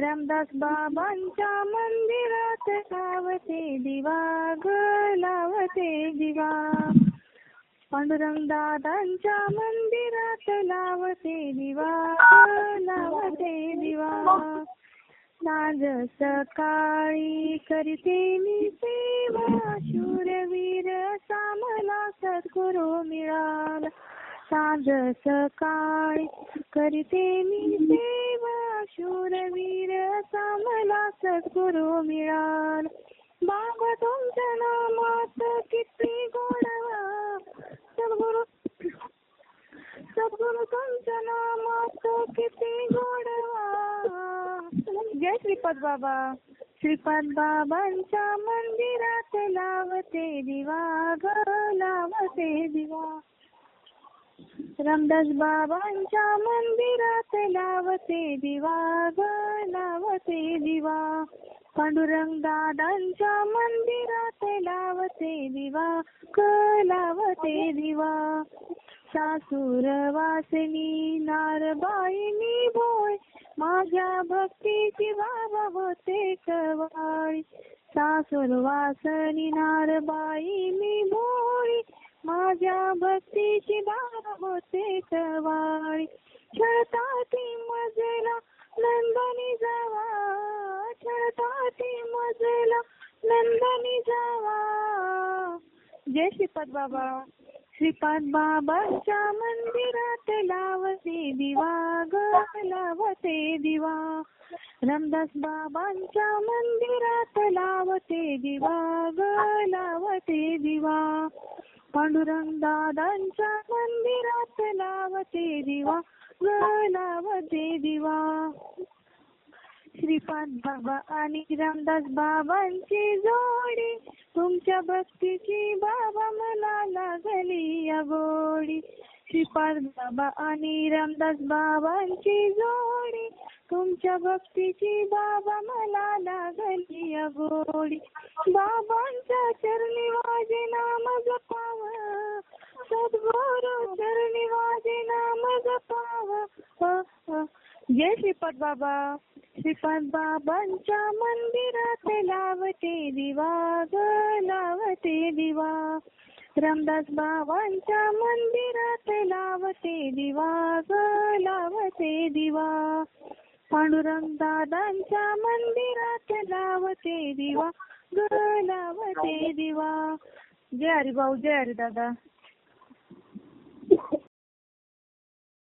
रामदास बाबांच्या मंदिरात लावते दिवा ग लावते दिवा पांडुरंग दादांच्या मंदिरात लावते दिवा लावते दिवा नाज सकाळी करते मी सेवा शूरवीर सामला सद्गुरू मिळाला. साज सकाळी करते मी सेवा शूरवीर असा मला सद्गुरू मिळाला. बाबा तुमच्या नामात किती गोडवा सद्गुरू सद्गुरू तुमच्या नामात किती गोडवा जय श्रीपाद बाबा. श्रीपाद बाबांच्या मंदिरात लावते दिवा ग लावते दिवा. रामदास बाबांच्या मंदिरात लावते दिवा ग लावते दिवा. पांडुरंग दादांच्या मंदिरात लावते दिवा क लावते दिवा. सासूर वासनी नारबाईनी भोय माझ्या भक्तीची बाबा होते कवाळी सासूर वासनी नारबाई मी भोळी माझ्या भक्तीची दार होते सवाळी छळता ती मजला नंदनी जावा. छळता ती मजला नंदनी जावा. जय श्रीपाद बाबा. श्रीपाद बाबाच्या मंदिरात लावते दिवा ग लावते दिवा. रामदास बाबांच्या मंदिरात लावते दिवा ग लावते दिवा. पांडुरंग दादांच्या मंदिरात लावते दिवा लावते दिवा. श्रीपाद बाबा आणि रामदास बाबांची जोडी तुमच्या भक्तीची बाबा मला लागली या गोडी. श्रीपाद बाबा आणि रामदास बाबांची जोडी तुमच्या भक्तीची बाबा मला लागली अगोडी. बाबांच्या चरणी माझे नाम जपाव. सद्गुरु चरणी माझे नाम जपाव. जय श्रीपद बाबा. श्रीपद बाबांच्या मंदिरात लावते दिवा ग लावते दिवा. रामदास बाबांच्या मंदिरात लावते दिवा ग लावते दिवा. पांडुरंग दादांच्या मंदिरात लावते दिवा ग लावते दिवा. जय हरिभाऊ जय हरी दादा.